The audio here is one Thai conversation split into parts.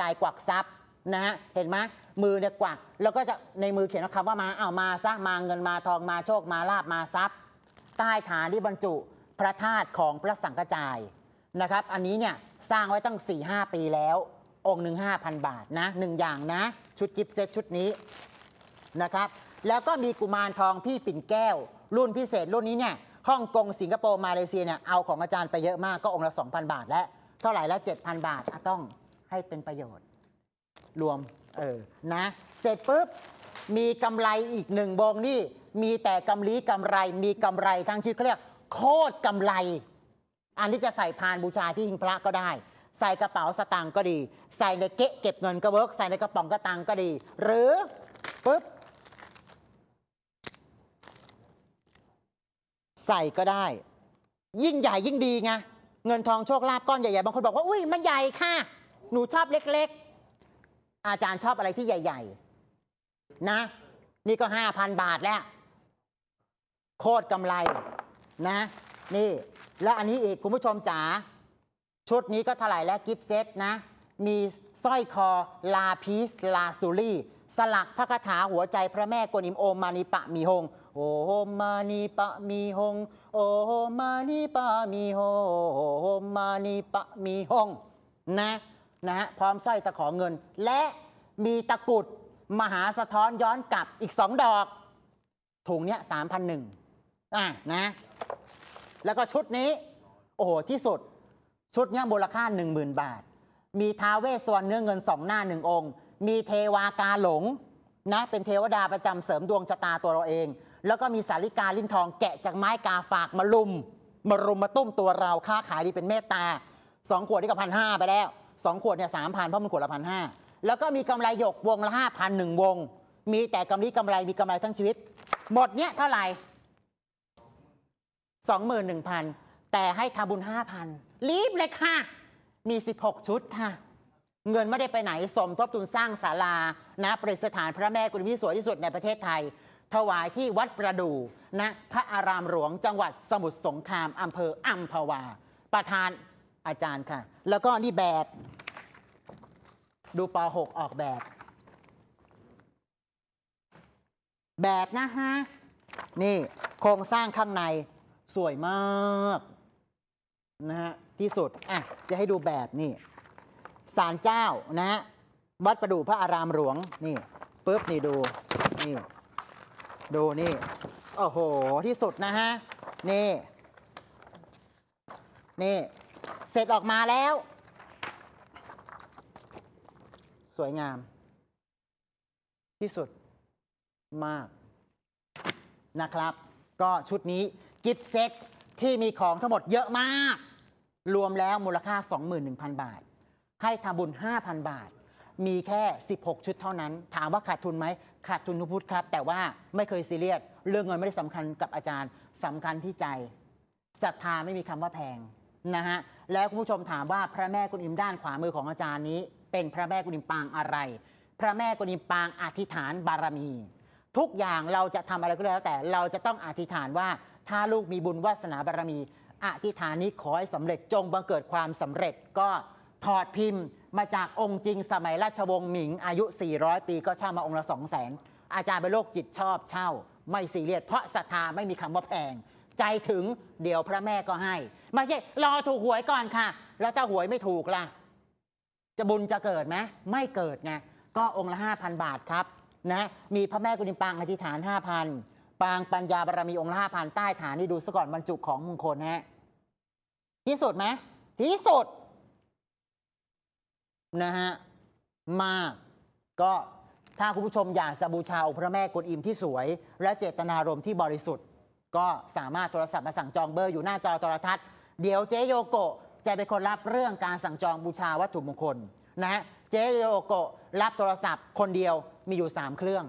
จ่ายกวักทรัพย์นะฮะเห็นไหมมือเนี่ยกวัก แล้วก็จะในมือเขียนคำว่ามาเอามาซะมาเงินมาทองมาโชคมาลาบมาทรัพย์ ใต้ฐานที่บรรจุพระธาตุของพระสังฆจายนะครับ อันนี้เนี่ยสร้างไว้ตั้ง 4-5 ปีแล้ว องค์หนึ่ง5,000บาทนะหนึ่งอย่างนะ ชุดกิฟต์เซตชุดนี้นะครับ แล้วก็มีกุมารทองพี่ปิ่นแก้ว รุ่นพิเศษรุ่นนี้เนี่ยฮ่องกงสิงคโปร์มาเลเซียเนี่ยเอาของอาจารย์ไปเยอะมากก็องค์ละ2,000 บาทและเท่าไหร่ละ7,000 บาทอะต้อง ให้เป็นประโยชน์ รวมเออนะ เสร็จปุ๊บ มีกำไรอีกหนึ่งวงนี่ มีแต่กำลีกำไร มีกำไรทั้งชีวิตเขาเรียกโคตรกำไร อันนี้จะใส่พานบูชาที่หิ้งพระก็ได้ ใส่กระเป๋าสตางค์ก็ดี ใส่ในเกะเก็บเงินก็เวิร์กใส่ในกระป๋องกระตังก็ดี หรือปุ๊บใส่ก็ได้ ยิ่งใหญ่ยิ่งดีไงเงินทองโชคลาภก้อนใหญ่ๆบางคนบอกว่าอุ้ยมันใหญ่ค่ะ หนูชอบเล็กๆ อาจารย์ชอบอะไรที่ใหญ่ ๆ นะ นี่ก็5,000บาทแล้ว โคตรกำไรนะ นี่ และอันนี้อีกคุณผู้ชมจ๋าชุดนี้ก็เท่าไหร่แล้วกิฟต์เซตนะ มีสร้อยคอลาพีสลาซูรี่ สลักพระคาถาหัวใจพระแม่กวนอิมโอมมานิปะมีหงโอมมานิปะมีหง โอมมานิปะมีหง โอมานิปะมีหงนะ นะฮะพร้อมสร้อยตะขอเงิน และมีตะกรุดมหาสะท้อนย้อนกลับอีกสองดอก ถุงเนี้ยสามพันหนึ่งอะนะ แล้วก็ชุดนี้ โอ้โห ที่สุด ชุดเนี้ยมูลค่า10,000บาท มีท้าเวสสวรรณเนื้อเงินสองหน้าหนึ่งองค์ มีเทวากาหลงนะเป็นเทวดาประจำเสริมดวงชะตาตัวเราเอง แล้วก็มีสาริกาลิ้นทองแกะจากไม้กาฝากมาลุม มารุมมาตุ้มตัวเราค้าขายดีเป็นเมตตาสองขวดนี่ก็พันห้าไปแล้ว สองขวดเนี่ยสามพันเพราะมันขวดละพันห้าแล้วก็มีกำไรหยกวงละห้าพันหนึ่งวง มีแต่กำไรกำไรมีกำไรทั้งชีวิต หมดเนี้ยเท่าไหร่21,000แต่ให้ทำบุญ5,000รีบเลยค่ะ มี16ชุดค่ะ เงินไม่ได้ไปไหนสมทบทุนสร้างศาลานะ ประดิษฐานพระแม่กุณที่สวยที่สุดในประเทศไทย ถวายที่วัดประดูนะพระอารามหลวงจังหวัดสมุทรสงครามอำเภออัมพวา ประธานอาจารย์ค่ะ แล้วก็นี่แบบ ดูป .6 ออกแบบ แบบนะฮะ นี่โครงสร้างข้างในสวยมากนะฮะที่สุด อะ จะให้ดูแบบนี่ศาลเจ้านะฮะวัดประดู่พระอารามหลวง นี่ปุ๊บนี่ดู นี่ ดูนี่ โอ้โห ที่สุดนะฮะ นี่ นี่ เสร็จออกมาแล้ว สวยงาม ที่สุดมากนะครับ ก็ชุดนี้กิฟต์เซ็ตที่มีของทั้งหมดเยอะมาก รวมแล้วมูลค่า 21,000 บาท ให้ทำบุญ 5,000 บาท มีแค่ 16 ชุดเท่านั้น ถามว่าขาดทุนไหม ขาดทุนทุกพุทธครับ แต่ว่าไม่เคยซีเรียส เรื่องเงินไม่ได้สำคัญกับอาจารย์สำคัญที่ใจศรัทธาไม่มีคำว่าแพงนะฮะ แล้วคุณผู้ชมถามว่าพระแม่กุณอิมด้านขวามือของอาจารย์นี้ เป็นพระแม่กุณอิมปางอะไร พระแม่กุณอิมปางอธิษฐานบารมี ทุกอย่างเราจะทำอะไรก็แล้ว แต่เราจะต้องอธิษฐานว่าถ้าลูกมีบุญวาสนาบารมี อธิษฐานนี้ขอให้สำเร็จจงบังเกิดความสำเร็จก็ถอดพิมพ์มาจากองค์จริงสมัยราชวงศ์หมิงอายุ 400 ปีก็เช่ามาองค์ละ2 0 0 0 0 0 อาจารย์เป็นโรคจิตชอบเช่า ไม่ซีเรียสเพราะศรัทธาไม่มีคำว่าแพง ใจถึงเดี๋ยวพระแม่ก็ให้ ไม่ใช่รอถูกหวยก่อนค่ะ แล้วถ้าหวยไม่ถูกล่ะ จะบุญจะเกิดไหมไม่เกิดไงก็องค์ละ 5,000 บาทครับนะมีพระแม่กุณิมปางอธิษฐาน 5,000 ปางปัญญาบารมีองค์ละ 5,000 ใต้ฐานนี่ดูซะก่อนบรรจุของมงคลฮะที่สุดไหมที่สุดนะฮะมากก็ถ้าคุณผู้ชมอยากจะบูชาองค์พระแม่กวนอิมที่สวย และเจตนารมณ์ที่บริสุทธิ์ ก็สามารถโทรศัพท์มาสั่งจองเบอร์อยู่หน้าจอโทรทัศน์ เดี๋ยวเจโยโกะ จะเป็นคนรับเรื่องการสั่งจองบูชาวัตถุมงคลนะฮะเจโยโกะรับโทรศัพท์คนเดียวมีอยู่ 3 เครื่อง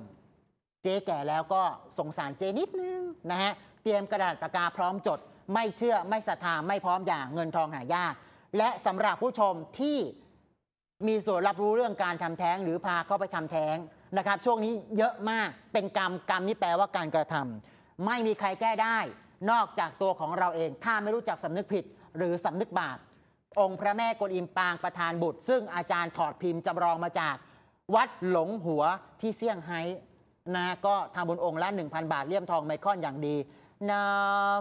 เจ๊แก่แล้วก็สงสารเจนิดนึงนะฮะเตรียมกระดาษปากกาพร้อมจด ไม่เชื่อไม่ศรัทธาไม่พร้อมอย่างเงินทองหายากและสำหรับผู้ชมที่มีส่วนรับรู้เรื่องการทำแท้งหรือพาเข้าไปทำแท้งนะครับ ช่วงนี้เยอะมากเป็นกรรมกรรมนี่แปลว่าการกระทำไม่มีใครแก้ได้ นอกจากตัวของเราเอง ถ้าไม่รู้จักสำนึกผิด หรือสำนึกบาปองค์พระแม่กวนอิมปางประธานบุตร ซึ่งอาจารย์ถอดพิมพ์จำลองมาจากวัดหลงหัวที่เซี่ยงไฮ้นะก็ทำบุญองค์ละ 1,000 บาทเลี่ยมทองไมคอนอย่างดีนะ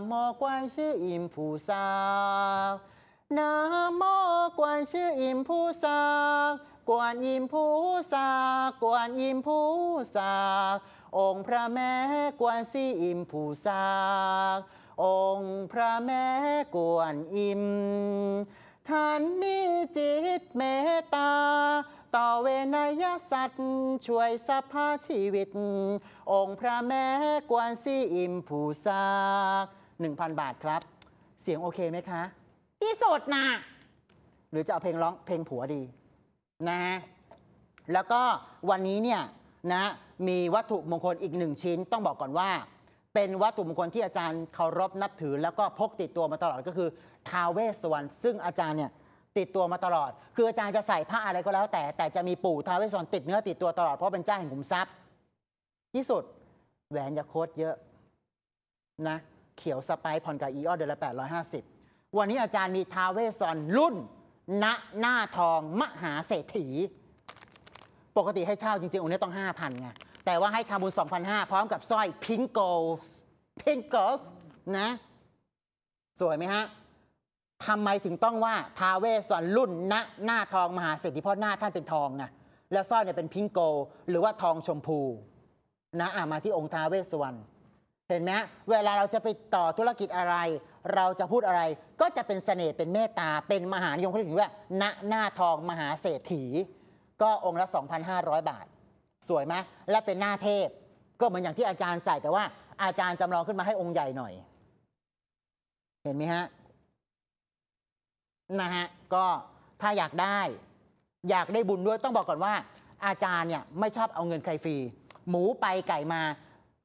โมกวนชื่ออิมผูซานะโมกวนชื่ออิมผูซากวนอิมผูซากวนอิมผูซาองค์พระแม่กวนซีอิมผูซา องค์พระแม่กวนอิม ท่านมีจิตเมตตา ต่อเวนยสัตว์ ช่วยสภาชีวิต องค์พระแม่กวนซีอิมผูซา1,000 บาทครับ เสียงโอเคไหมคะ ที่สุดนะหรือจะเอาเพลงร้องเพลงผัวดีนะฮะแล้วก็วันนี้เนี่ยนะมีวัตถุมงคลอีกหนึ่งชิ้นต้องบอกก่อนว่า เป็นวัตถุมงคลที่อาจารย์เคารพนับถือ แล้วก็พกติดตัวมาตลอดก็คือท้าวเวสสวรรณซึ่งอาจารย์เนี่ยติดตัวมาตลอด คืออาจารย์จะใส่ผ้าอะไรก็แล้วแต่ แต่จะมีปู่ท้าวเวสสวรรณติดเนื้อติดตัวตลอดเพราะเป็นเจ้าแห่งขุมทรัพย์ ที่สุดแหวนยาโคตเยอะนะเขียวสไปซ์ผ่อนกับอีออเดือนละ850 วันนี้อาจารย์มีท้าวเวสสวรรณรุ่นณหน้าทองมหาเศรษฐี ปกติให้เช่าจริงๆองค์นี้ต้อง 5,000ไง แต่ว่าให้ทำบุญ2,500 พร้อมกับสร้อยพิงโกลพิงโกลนะ สวยไหมฮะทำไมถึงต้องว่าทาเวสวรรณรุ่นณหน้าทองมหาเศรษฐีพราะหน้าท่านเป็นทองไงแล้วสร้อยเนี่ยเป็นพิงโกลหรือว่าทองชมพูนะอะมาที่องค์ทาเวสวรรณเห็นไหมเวลาเราจะไปต่อธุรกิจอะไร เราจะพูดอะไรก็จะเป็นเสน่ห์เป็นเมตตาเป็นมหานิยมเขาเรียกถึงว่าณหน้าทองมหาเศรษฐี ก็องค์ละ 2,500 บาท สวยไหมและเป็นหน้าเทพ ก็เหมือนอย่างที่อาจารย์ใส่แต่ว่าอาจารย์จำลองขึ้นมาให้องค์ใหญ่หน่อย เห็นไหมฮะนะฮะก็ถ้าอยากได้ อยากได้บุญด้วยต้องบอกก่อนว่า อาจารย์เนี่ยไม่ชอบเอาเงินใครฟรีหมูไปไก่มา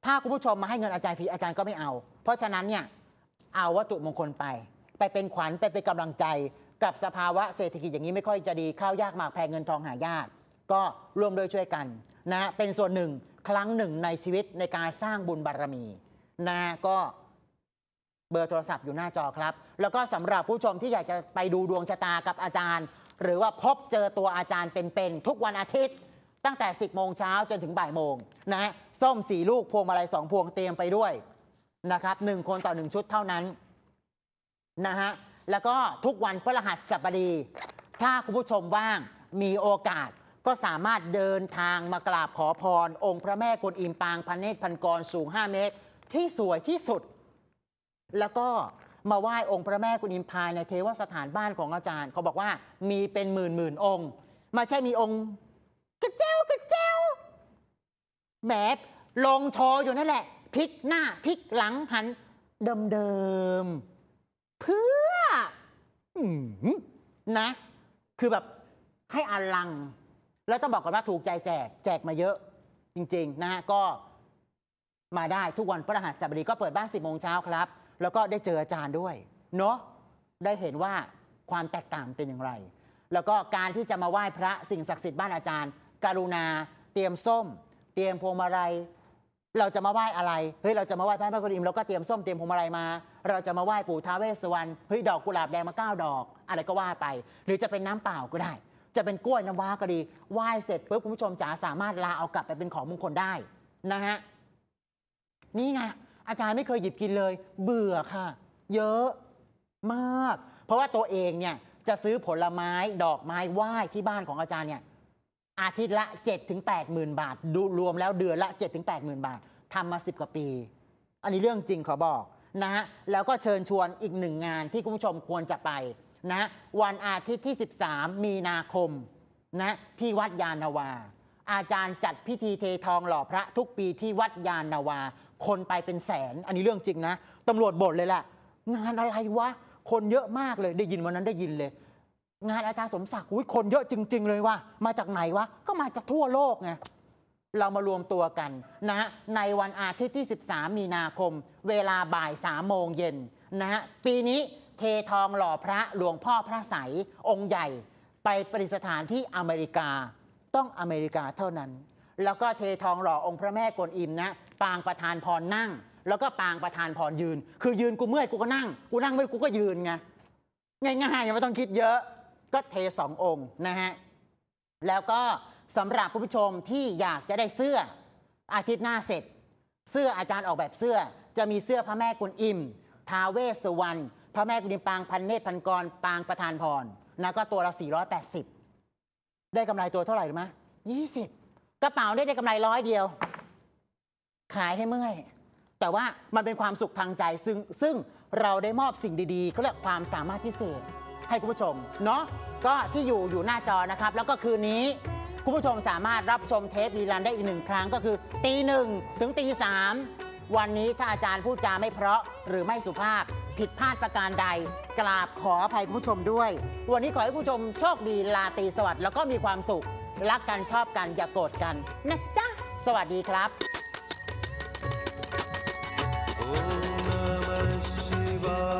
ถ้าคุณผู้ชมมาให้เงินอาจารย์ฟรีอาจารย์ก็ไม่เอา เพราะฉะนั้นเนี่ยเอาวัตถุมงคลไป ไปเป็นขวัญไปเป็นกำลังใจกับสภาวะเศรษฐกิจอย่างนี้ไม่ค่อยจะดีข้าวยากหมากแพงเงินทองหายาก ก็ร่วมด้วยช่วยกัน นะเป็นส่วนหนึ่งครั้งหนึ่งในชีวิตในการสร้างบุญบารมีนะก็เบอร์โทรศัพท์อยู่หน้าจอครับ แล้วก็สำหรับผู้ชมที่อยากจะไปดูดวงชะตากับอาจารย์ หรือว่าพบเจอตัวอาจารย์เป็นๆทุกวันอาทิตย์ ตั้งแต่ 10 โมงเช้าจนถึงบ่ายโมงนะฮะส้มสีลูกพวงมาลัยสองพวงเตรียมไปด้วยนะครับหนึ่งคนต่อหนึ่งชุดเท่านั้นนะฮะแล้วก็ทุกวันพฤหัสบดี ถ้าคุณผู้ชมว่างมีโอกาส ก็สามารถเดินทางมากราบขอพร องค์พระแม่กวนอิมปางพันเนตรพันกรสูง 5 เมตร ที่สวยที่สุด แล้วก็มาไหว้องค์พระแม่กุณอิมพายในเทวสถานบ้านของอาจารย์เขาบอกว่ามีเป็นหมื่นหมื่นองค์ม่ใช่มีองค์กระเจ้ากระเจ้าแหมลงโชว์อยู่นั่นแหละพลิกหน้าพลิกหลังหันเดิมๆเพื่ออนะ คือแบบให้อลัง แล้วต้องบอกก่อนว่าถูกใจแจกแจกมาเยอะจริงๆนะฮะก็มาได้ทุกวันพฤหัสบดีก็เปิดบ้าน 10 โมงเช้าครับ แล้วก็ได้เจออาจารย์ด้วย เนาะได้เห็นว่าความแตกต่างเป็นอย่างไร แล้วก็การที่จะมาไหว้พระสิ่งศักดิ์สิทธิ์บ้านอาจารย์ กรุณา เตรียมส้ม เตรียมพวงมาลัยเราจะมาไหว้อะไร เฮ้ย เราจะมาไหว้พระแม่กวนอิมเราก็เตรียมส้มเตรียมพวงมาลัยมา เราจะมาไหว้ปู่ท้าเวสสวรรณ เฮ้ย ดอกกุหลาบแดงมาเก้าดอก อะไรก็ว่าไป หรือจะเป็นน้ำเปล่าก็ได้ จะเป็นกล้วยน้ำว้าก็ดีไหว้เสร็จปุ๊บคุณผู้ชมจ๋าสามารถลาเอากลับไปเป็นของมงคลได้นะฮะนี่ไงอาจารย์ไม่เคยหยิบกินเลย เบื่อค่ะ เยอะมาก เพราะว่าตัวเองเนี่ยจะซื้อผลไม้ดอกไม้ไหว้ที่บ้านของอาจารย์เนี่ยอาทิตย์ละ7-8ถึงหมื่นบาทดูรวมแล้วเดือนละ7-8ถึงแหมื่นบาททำมา 10 กว่าปี อันนี้เรื่องจริงขอบอกนะฮะแล้วก็เชิญชวนอีกหนึ่งงานที่คุณผู้ชมควรจะไป นะวันอาทิตย์ที่ 13 มีนาคมนะที่วัดยานนาวา อาจารย์จัดพิธีเททองหล่อพระทุกปีที่วัดยานนาวา คนไปเป็นแสน อันนี้เรื่องจริงนะตำรวจบ่นเลยแหละงานอะไรวะ คนเยอะมากเลยได้ยินวันนั้นได้ยินเลย งานอาจารย์สมศักดิ์อุ้ยคนเยอะจริง ๆ เลยว่ะมาจากไหนวะก็มาจากทั่วโลกไงเรามารวมตัวกันนะฮะในวันอาทิตย์ที่ 13 มีนาคม เวลาบ่าย 3 โมงเย็นนะฮะปีนี้ เททองหล่อพระหลวงพ่อพระใสยองค์ใหญ่ไปประดิษฐานที่อเมริกาต้องอเมริกาเท่านั้น แล้วก็เททองหล่อองค์พระแม่กวนอิมนะ ปางประธานพรนั่ง แล้วก็ปางประธานพรยืน คือยืนกูเมื่อยกูก็นั่ง กูนั่งไม่กูก็ยืนไงง่ายๆไม่ต้องคิดเยอะ ก็เทสององค์นะฮะแล้วก็สำหรับผู้ชมที่อยากจะได้เสื้ออาทิตย์หน้าเสร็จ เสื้ออาจารย์ออกแบบเสื้อจะมีเสื้อพระแม่กุนอิมท้าเวสวรรณ ระแม่กุนอิมปางพันเนตรพันกรปางประธานพรนะก็ตัวละ 480 ได้กำไรตัวเท่าไหร่หรู้ไหมยี่สิบกระเป๋าได้ได้กำไรร้อยเดียว ขายให้เมื่อย แต่ว่ามันเป็นความสุขทางใจซึ่งซึ่งเราได้มอบสิ่งดีๆเขาเรียกความสามารถพิเศษให้คุณผู้ชม เนาะก็ที่อยู่อยู่หน้าจอนะครับ แล้วก็คืนนี้คุณผู้ชมสามารถรับชมเทปรีลันได้อีกหนึ่งครั้งก็คือตีหนึ่งถึงตีสามวันนี้ถ้าอาจารย์พูดจาไม่เพราะหรือไม่สุภาพ ผิดพลาดประการใด กราบขออภัยผู้ชมด้วย วันนี้ขอให้ผู้ชมโชคดีลาตีสวัสดิ์แล้วก็มีความสุข รักกันชอบกันอย่าโกรธกันนะจ๊ะ สวัสดีครับ Om Namah Shivaya